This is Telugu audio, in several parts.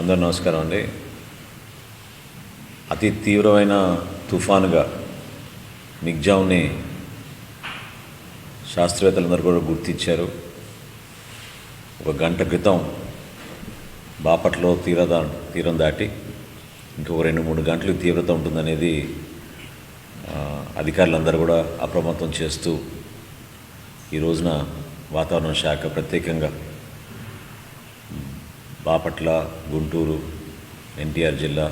అందరూ నమస్కారం అండి. అతి తీవ్రమైన తుఫానుగా మిగ్జామ్ని శాస్త్రవేత్తలందరూ కూడా గుర్తించారు ఒక గంట క్రితం బాపట్లో తీరద తీరం దాటి ఇంకొక రెండు మూడు గంటలు తీవ్రత ఉంటుందనేది అధికారులందరూ కూడా అప్రమత్తం చేస్తూ ఈ రోజున వాతావరణ శాఖ ప్రత్యేకంగా బాపట్ల గుంటూరు ఎన్టీఆర్ జిల్లా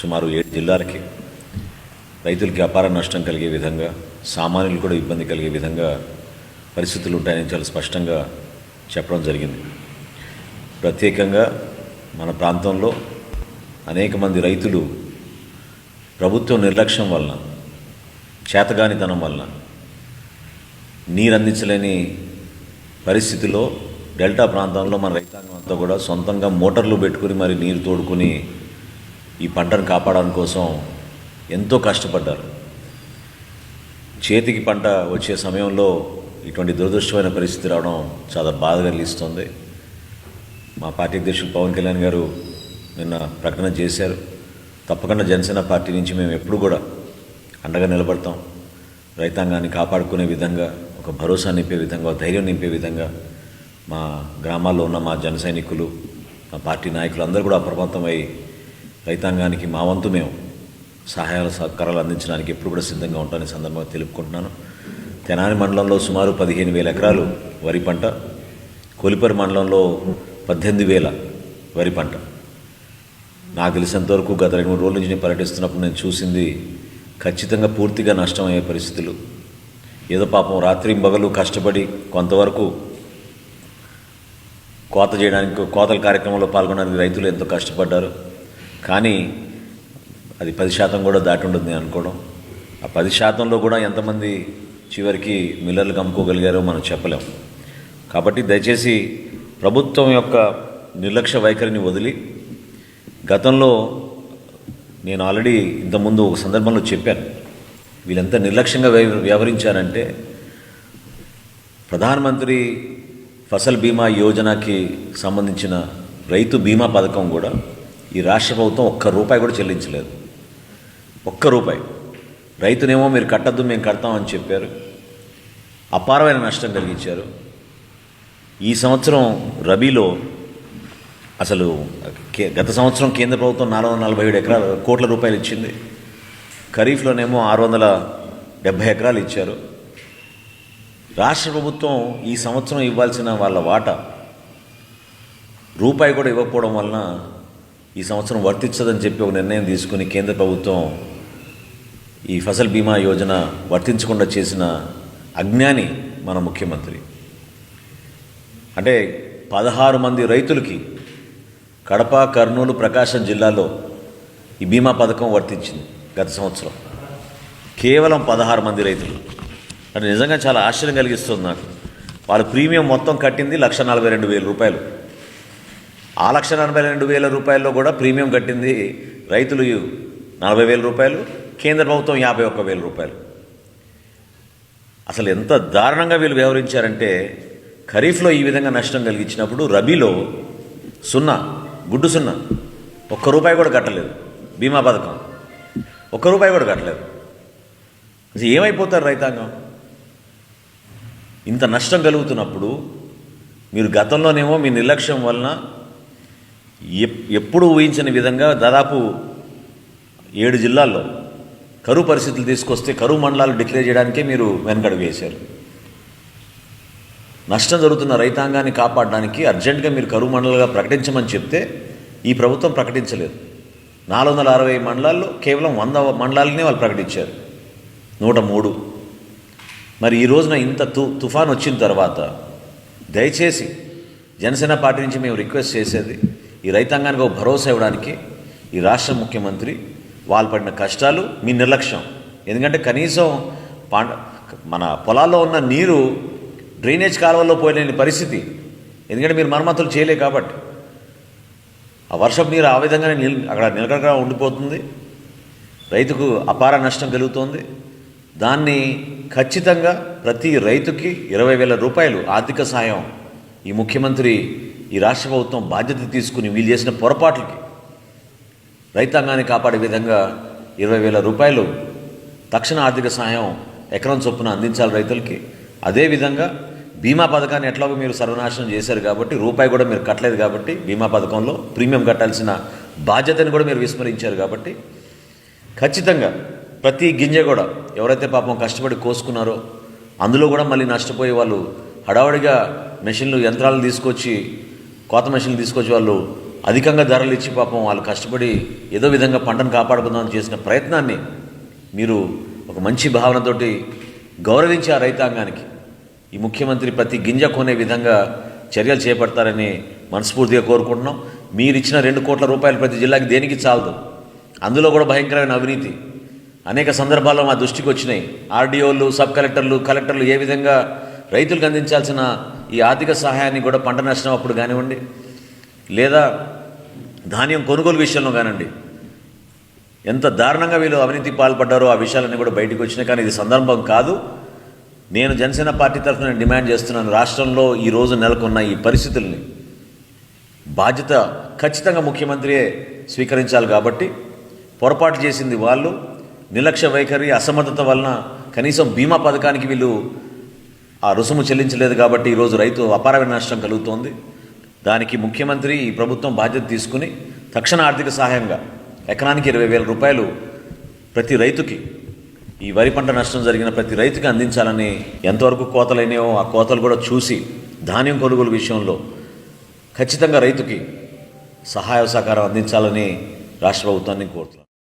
సుమారు ఏడు జిల్లాలకి. రైతులకి అపార నష్టం కలిగే విధంగా సామాన్యులు కూడా ఇబ్బంది కలిగే విధంగా పరిస్థితులు ఉంటాయని చాలా స్పష్టంగా చెప్పడం జరిగింది. ప్రత్యేకంగా మన ప్రాంతంలో అనేక మంది రైతులు ప్రభుత్వం నిర్లక్ష్యం వలన చేతగానితనం వలన నీరు అందించలేని పరిస్థితిలో డెల్టా ప్రాంతంలో మన రైతాంగం అంతా కూడా సొంతంగా మోటార్లు పెట్టుకుని మరి నీరు తోడుకుని ఈ పంటను కాపాడడం కోసం ఎంతో కష్టపడ్డారు. చేతికి పంట వచ్చే సమయంలో ఇటువంటి దురదృష్టమైన పరిస్థితి రావడం చాలా బాధ కలిగిస్తుంది మా పార్టీ అధ్యక్షులు పవన్ కళ్యాణ్ గారు నిన్న ప్రకటన చేశారు. తప్పకుండా జనసేన పార్టీ నుంచి మేము ఎప్పుడు కూడా అండగా నిలబడతాం. రైతాంగాన్ని కాపాడుకునే విధంగా ఒక భరోసా నింపే విధంగా ఒక ధైర్యం నింపే విధంగా మా గ్రామాల్లో ఉన్న మా జన సైనికులు మా పార్టీ నాయకులు అందరూ కూడా అప్రమత్తమై రైతాంగానికి మా వంతు మేము సహాయాల సహకారాలు అందించడానికి ఎప్పుడు కూడా సిద్ధంగా ఉంటానని సందర్భంగా తెలుపుకుంటున్నాను. తెనాలి మండలంలో సుమారు పదిహేను వేల ఎకరాలు వరి పంట కొలిపరి మండలంలో పద్దెనిమిది వేల వరి పంట. నాకు తెలిసినంతవరకు గత రెండు మూడు రోజుల నుంచి నేను పర్యటిస్తున్నప్పుడు నేను చూసింది ఖచ్చితంగా పూర్తిగా నష్టమయ్యే పరిస్థితులు. ఏదో పాపం రాత్రి బగలు కష్టపడి కొంతవరకు కోత చేయడానికి కోతల కార్యక్రమంలో పాల్గొనడానికి రైతులు ఎంతో కష్టపడ్డారు. కానీ అది పది శాతం కూడా దాటి ఉంటుంది అనుకోవడం. ఆ పది శాతంలో కూడా ఎంతమంది చివరికి మిల్లర్లకు అమ్ముకోగలిగారో మనం చెప్పలేం. కాబట్టి దయచేసి ప్రభుత్వం యొక్క నిర్లక్ష్య వైఖరిని వదిలి గతంలో నేను ఆల్రెడీ ఇంతకుముందు ఒక సందర్భంలో చెప్పాను. వీళ్ళంతా నిర్లక్ష్యంగా వ్యవ- వ్యవహరించారంటే ప్రధానమంత్రి ఫసల్ బీమా యోజనకి సంబంధించిన రైతు బీమా పథకం కూడా ఈ రాష్ట్ర ప్రభుత్వం ఒక్క రూపాయి కూడా చెల్లించలేదు. ఒక్క రూపాయి. రైతునేమో మీరు కట్టద్దు మేము కడతామని చెప్పారు. అపారమైన నష్టం కలిగించారు. ఈ సంవత్సరం రబీలో అసలు గత సంవత్సరం కేంద్ర ప్రభుత్వం నాలుగు వందల నలభై ఏడు ఎకరాలు కోట్ల రూపాయలు ఇచ్చింది. ఖరీఫ్లోనేమో ఆరు వందల డెబ్భై ఎకరాలు ఇచ్చారు. రాష్ట్ర ప్రభుత్వం ఈ సంవత్సరం ఇవ్వాల్సిన వాళ్ళ వాటా రూపాయి కూడా ఇవ్వకపోవడం వలన ఈ సంవత్సరం వర్తించదని చెప్పి ఒక నిర్ణయం తీసుకుని కేంద్ర ప్రభుత్వం ఈ ఫసల్ బీమా యోజన వర్తించకుండా చేసిన అజ్ఞాని మన ముఖ్యమంత్రి. అంటే పదహారు మంది రైతులకి కడప కర్నూలు ప్రకాశం జిల్లాలో ఈ బీమా పథకం వర్తించింది గత సంవత్సరం. కేవలం పదహారు మంది రైతులు. అంటే నిజంగా చాలా ఆశ్చర్యం కలిగిస్తుంది నాకు. వాళ్ళ ప్రీమియం మొత్తం కట్టింది లక్ష నలభై రెండు వేల రూపాయలు. ఆ లక్ష నలభై రెండు వేల రూపాయల్లో కూడా ప్రీమియం కట్టింది రైతులు నలభై వేల రూపాయలు కేంద్ర ప్రభుత్వం యాభై ఒక్క వేల రూపాయలు. అసలు ఎంత దారుణంగా వీళ్ళు వ్యవహరించారంటే ఖరీఫ్లో ఈ విధంగా నష్టం కలిగించినప్పుడు రబీలో సున్నా గుడ్డు సున్నా ఒక్క రూపాయి కూడా కట్టలేదు బీమా పథకం. ఒక్క రూపాయి కూడా కట్టలేదు. అసలు ఏమైపోతారు రైతాంగం? ఇంత నష్టం కలుగుతున్నప్పుడు మీరు గతంలోనేమో మీ నిర్లక్ష్యం వలన ఎప్పుడు ఊహించని విధంగా దాదాపు ఏడు జిల్లాల్లో కరువు పరిస్థితులు తీసుకొస్తే కరువు మండలాలు డిక్లేర్ చేయడానికే మీరు వెనకడుగు వేశారు. నష్టం జరుగుతున్న రైతాంగాన్ని కాపాడడానికి అర్జెంటుగా మీరు కరువు మండలాలుగా ప్రకటించమని చెప్తే ఈ ప్రభుత్వం ప్రకటించలేదు. నాలుగు వందల అరవై మండలాల్లో కేవలం వంద మండలాలనే వాళ్ళు ప్రకటించారు. నూట మూడు. మరి ఈ రోజున ఇంత తు తుఫాన్ వచ్చిన తర్వాత దయచేసి జనసేన పార్టీ నుంచి మేము రిక్వెస్ట్ చేసేది ఈ రైతాంగానికి ఒక భరోసా ఇవ్వడానికి ఈ రాష్ట్ర ముఖ్యమంత్రి వాళ్ళు పడిన కష్టాలు మీ నిర్లక్ష్యం. ఎందుకంటే కనీసం మన పొలాల్లో ఉన్న నీరు డ్రైనేజ్ కాలువల్లో పోయలేని పరిస్థితి. ఎందుకంటే మీరు మరమ్మతులు చేయలే కాబట్టి. ఆ వర్షపు నీరు ఆ విధంగానే నిల్ అక్కడ నిలకడగా ఉండిపోతుంది. రైతుకు అపార నష్టం కలుగుతోంది. దాన్ని ఖచ్చితంగా ప్రతి రైతుకి ఇరవై వేల రూపాయలు ఆర్థిక సాయం ఈ ముఖ్యమంత్రి ఈ రాష్ట్ర ప్రభుత్వం బాధ్యత తీసుకుని వీళ్ళు చేసిన పొరపాట్లకి. రైతాంగాన్ని కాపాడే విధంగా ఇరవై వేల రూపాయలు తక్షణ ఆర్థిక సాయం ఎకరం చొప్పున అందించాలి రైతులకి. అదేవిధంగా బీమా పథకాన్ని ఎట్లాగో మీరు సర్వనాశనం చేశారు కాబట్టి రూపాయి కూడా మీరు కట్టలేదు కాబట్టి బీమా పథకంలో ప్రీమియం కట్టాల్సిన బాధ్యతను కూడా మీరు విస్మరించారు కాబట్టి ఖచ్చితంగా ప్రతి గింజ కూడా ఎవరైతే పాపం కష్టపడి కోసుకున్నారో అందులో కూడా మళ్ళీ నష్టపోయే వాళ్ళు హడావడిగా మెషిన్లు యంత్రాలు తీసుకొచ్చి కోత మెషిన్లు తీసుకొచ్చి వాళ్ళు అధికంగా ధరలు ఇచ్చి పాపం వాళ్ళు కష్టపడి ఏదో విధంగా పంటను కాపాడుకుందామని చేసిన ప్రయత్నాన్ని మీరు ఒక మంచి భావనతోటి గౌరవించి ఆ రైతాంగానికి ఈ ముఖ్యమంత్రి ప్రతి గింజ కొనే విధంగా చర్యలు చేపడతారని మనస్ఫూర్తిగా కోరుకుంటున్నాం. మీరు ఇచ్చిన రెండు కోట్ల రూపాయలు ప్రతి జిల్లాకి దేనికి చాలదు. అందులో కూడా భయంకరమైన అవినీతి. అనేక సందర్భాల్లో మా దృష్టికి వచ్చినాయి. ఆర్డీఓలు సబ్ కలెక్టర్లు కలెక్టర్లు ఏ విధంగా రైతులకు అందించాల్సిన ఈ ఆర్థిక సహాయాన్ని కూడా పంట నష్టం అప్పుడు కానివ్వండి లేదా ధాన్యం కొనుగోలు విషయంలో కానివ్వండి ఎంత దారుణంగా వీళ్ళు అవినీతి పాల్పడ్డారో ఆ విషయాలన్నీ కూడా బయటకు వచ్చినాయి. కానీ ఇది సందర్భం కాదు. నేను జనసేన పార్టీ తరఫున నేను డిమాండ్ చేస్తున్నాను రాష్ట్రంలో ఈ రోజు నెలకొన్న ఈ పరిస్థితుల్ని. బాధ్యత ఖచ్చితంగా ముఖ్యమంత్రియే స్వీకరించాలి కాబట్టి పొరపాటు చేసింది వాళ్ళు. నిర్లక్ష్య వైఖరి అసమర్థత వలన కనీసం బీమా పథకానికి వీళ్ళు ఆ రుసుము చెల్లించలేదు కాబట్టి ఈరోజు రైతు అపారమైన నష్టం కలుగుతోంది. దానికి ముఖ్యమంత్రి ఈ ప్రభుత్వం బాధ్యత తీసుకుని తక్షణ ఆర్థిక సహాయంగా ఎకరానికి ఇరవై వేల రూపాయలు ప్రతి రైతుకి ఈ వరి పంట నష్టం జరిగిన ప్రతి రైతుకి అందించాలని ఎంతవరకు కోతలైనాయో ఆ కోతలు కూడా చూసి ధాన్యం కొనుగోలు విషయంలో ఖచ్చితంగా రైతుకి సహాయ సహకారం అందించాలని రాష్ట్ర ప్రభుత్వాన్ని కోరుతున్నాను